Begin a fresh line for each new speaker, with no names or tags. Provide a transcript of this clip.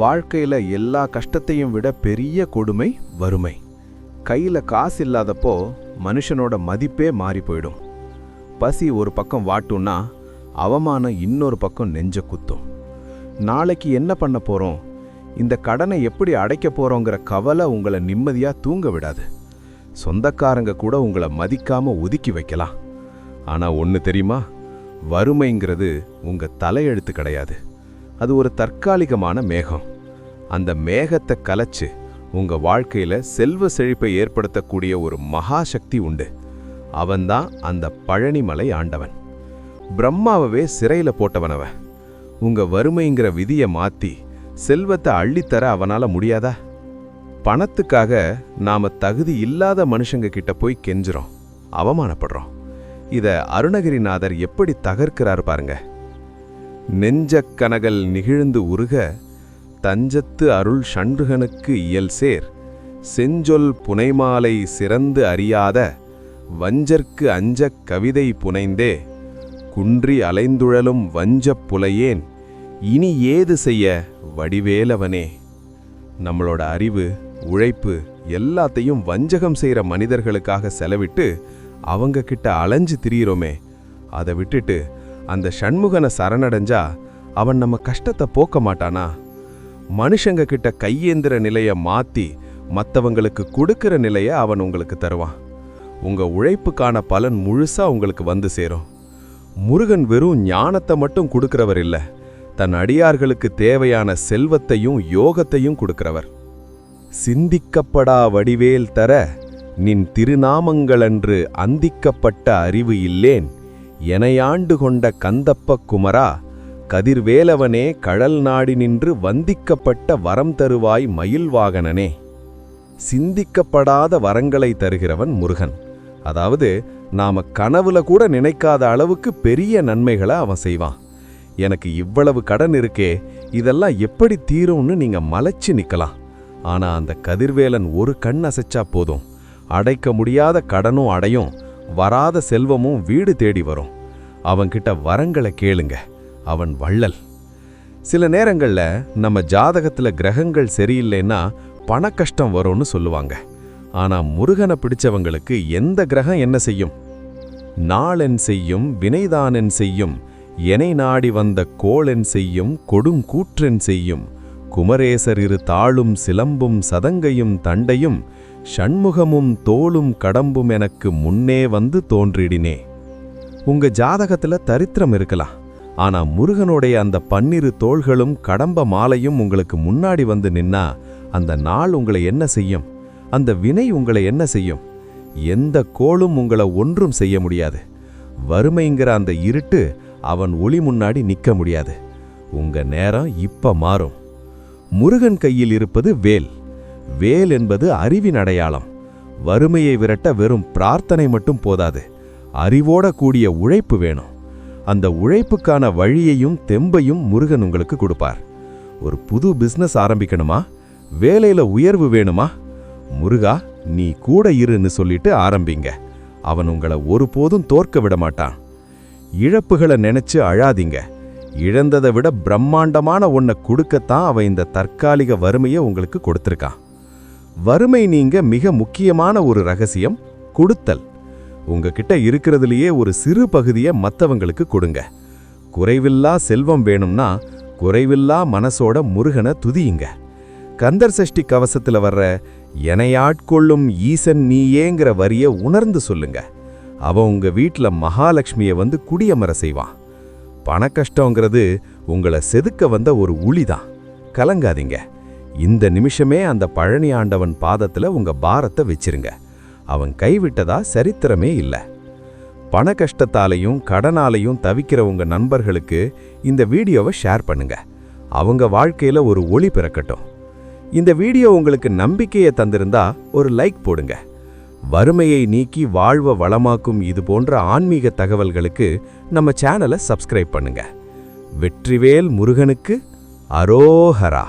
வாழ்க்கையில் எல்லா கஷ்டத்தையும் விட பெரிய கொடுமை வறுமை. கையில் காசு இல்லாதப்போ மனுஷனோட மதிப்பே மாறி போயிடும். பசி ஒரு பக்கம் வாட்டும்னா அவமானம் இன்னொரு பக்கம் நெஞ்ச குத்தும். நாளைக்கு என்ன பண்ண போகிறோம் இந்த கடனை எப்படி அடைக்க போகிறோங்கிற கவலை உங்களை நிம்மதியாக தூங்க விடாது. சொந்தக்காரங்க கூட உங்களை மதிக்காமல் ஒதுக்கி வைக்கலாம். ஆனால் ஒன்று தெரியுமா? வறுமைங்கிறது உங்கள் தலையெழுத்து கிடையாது. அது ஒரு தற்காலிகமான மேகம். அந்த மேகத்தை கலைச்சு உங்க வாழ்க்கையில செல்வ செழிப்பை ஏற்படுத்தக்கூடிய ஒரு மகாசக்தி உண்டு. அவன்தான் அந்த பழனிமலை ஆண்டவன். பிரம்மாவவே சிறையில் போட்டவனவன். உங்க வறுமைங்கிற விதியை மாத்தி செல்வத்தை அள்ளித்தர அவனால முடியாதா? பணத்துக்காக நாம தகுதி இல்லாத மனுஷங்க கிட்ட போய் கெஞ்சுறோம். அவமானப்படுறோம். இதை அருணகிரிநாதர் எப்படி தகர்க்கிறார் பாருங்க. நெஞ்சக் கனகல் நிகிழ்ந்து உருக தஞ்சத்து அருள் சண்டுகனுக்கு இயல் சேர். செஞ்சொல் புனைமாலை சிறந்து அறியாத வஞ்சற்கு அஞ்சக் கவிதை புனைந்தே. குன்றி அலைந்துழலும் வஞ்சப் புலையேன் இனி ஏது செய்ய வடிவேலவனே. நம்மளோட அறிவு உழைப்பு எல்லாத்தையும் வஞ்சகம் செய்கிற மனிதர்களுக்காக செலவிட்டு அவங்க கிட்ட அலைஞ்சு திரியிறோமே. அதை விட்டுட்டு அந்த ஷண்முகனை சரணடைஞ்சா அவன் நம்ம கஷ்டத்தை போக்க மாட்டானா? மனுஷங்க கிட்ட கையேந்திர நிலையை மாத்தி மத்தவங்களுக்கு கொடுக்கிற நிலையை அவன் உங்களுக்கு தருவான். உங்க உழைப்புக்கான பலன் முழுசா உங்களுக்கு வந்து சேரும். முருகன் வெறும் ஞானத்தை மட்டும் கொடுக்கிறவர் இல்ல தன் அடியார்களுக்கு தேவையான செல்வத்தையும் யோகத்தையும் கொடுக்கிறவர். சிந்திக்கப்படா வடிவேல் தர நின் திருநாமங்களன்று அந்திக்கப்பட்ட அறிவு இல்லேன் எனையாண்டு கொண்ட கந்தப்ப குமரா கதிர்வேலவனே கழல் நாடி நின்று வந்திக்கப்பட்ட வரம் தருவாய் மயில்வாகனனே சிந்திக்கப்படாத வரங்களை தருகிறவன் முருகன். அதாவது நாம கனவுல கூட நினைக்காத அளவுக்கு பெரிய நன்மைகளை அவன் செய்வான். எனக்கு இவ்வளவு கடன் இருக்கே இதெல்லாம் எப்படி தீரும்னு நீங்க மலைச்சு நிக்கலாம். ஆனா அந்த கதிர்வேலன் ஒரு கண் அசைச்சா போதும். அடைக்க முடியாத கடனும் அடையும் வராத செல்வமும் வீடு தேடி வரும். அவன்கிட்ட வரங்களை கேளுங்க. அவன் வள்ளல். சில நேரங்களில் நம்ம ஜாதகத்தில் கிரகங்கள் சரியில்லைன்னா பண கஷ்டம் வரும்னு சொல்லுவாங்க. ஆனால் முருகனை பிடிச்சவங்களுக்கு எந்த கிரகம் என்ன செய்யும்? நாளென் செய்யும் வினைதானென் செய்யும் எனை நாடி வந்த கோளென் செய்யும் கொடுங்கூற்றென் செய்யும் குமரேசர் இரு தாளும் சிலம்பும் சதங்கையும் தண்டையும் ஷண்முகமும் தோளும் கடம்பும் எனக்கு முன்னே வந்து தோன்றிடினே. உங்க ஜாதகத்துல தரித்திரம் இருக்கலாம். ஆனா முருகனுடைய அந்த பன்னிரு தோள்களும் கடம்ப மாலையும் உங்களுக்கு முன்னாடி வந்து நின்னா அந்த நாள் உங்களை என்ன செய்யும்? அந்த வினை உங்களை என்ன செய்யும்? எந்த கோளும் உங்களை ஒன்றும் செய்ய முடியாது. வறுமைங்கிற அந்த இருட்டு அவன் ஒளி முன்னாடி நிற்க முடியாது. உங்க நேரம் இப்ப மாறும். முருகன் கையில் இருப்பது வேல். வேல் என்பது அறிவின் அடையாளம். வறுமையை விரட்ட வெறும் பிரார்த்தனை மட்டும் போதாது. அறிவோட கூடிய உழைப்பு வேணும். அந்த உழைப்புக்கான வழியையும் தெம்பையும் முருகன் உங்களுக்கு கொடுப்பார். ஒரு புது பிஸ்னஸ் ஆரம்பிக்கணுமா? வேலையில உயர்வு வேணுமா? முருகா நீ கூட இருன்னு சொல்லிட்டு ஆரம்பிங்க. அவன் உங்களை ஒருபோதும் தோற்க விட மாட்டான். இழப்புகளை நினைச்சு அழாதீங்க. இழந்ததை விட பிரம்மாண்டமான ஒன்றை கொடுக்கத்தான் அவன் இந்த தற்காலிக வறுமையை உங்களுக்கு கொடுத்துருக்கான். வறுமை நீங்க மிக முக்கியமான ஒரு ரகசியம் கொடுத்தல். உங்ககிட்ட இருக்கிறதுலயே ஒரு சிறு பகுதியை மத்தவங்களுக்கு கொடுங்க. குறைவில்லா செல்வம் வேணும்னா குறைவில்லா மனசோட முருகனை துதியுங்க. கந்தர் சஷ்டி கவசத்துல வர்ற எனையாட்கொள்ளும் ஈசன் நீயேங்கிற வரிய உணர்ந்து சொல்லுங்க. அவன் உங்க வீட்டில் மகாலட்சுமியை வந்து குடியமர செய்வான். பண கஷ்டங்கிறது உங்களை செதுக்க வந்த ஒரு உளிதான். கலங்காதீங்க. இந்த நிமிஷமே அந்த பழனி ஆண்டவன் பாதத்துல உங்க பாரத்தை வச்சிருங்க. அவன் கைவிட்டதா சரித்திரமே இல்லை. பண கஷ்டத்தாலையும் கடனாலையும் தவிக்கிறவங்க நண்பர்களுக்கு இந்த வீடியோவை ஷேர் பண்ணுங்க. அவங்க வாழ்க்கையில் ஒரு ஒளி பிறக்கட்டும். இந்த வீடியோ உங்களுக்கு நம்பிக்கையை தந்திருந்தா ஒரு லைக் போடுங்க. வறுமையை நீக்கி வாழ்வ வளமாக்கும் இது போன்ற ஆன்மீக தகவல்களுக்கு நம்ம சேனலை சப்ஸ்கிரைப் பண்ணுங்க. வெற்றிவேல் முருகனுக்கு அரோஹரா.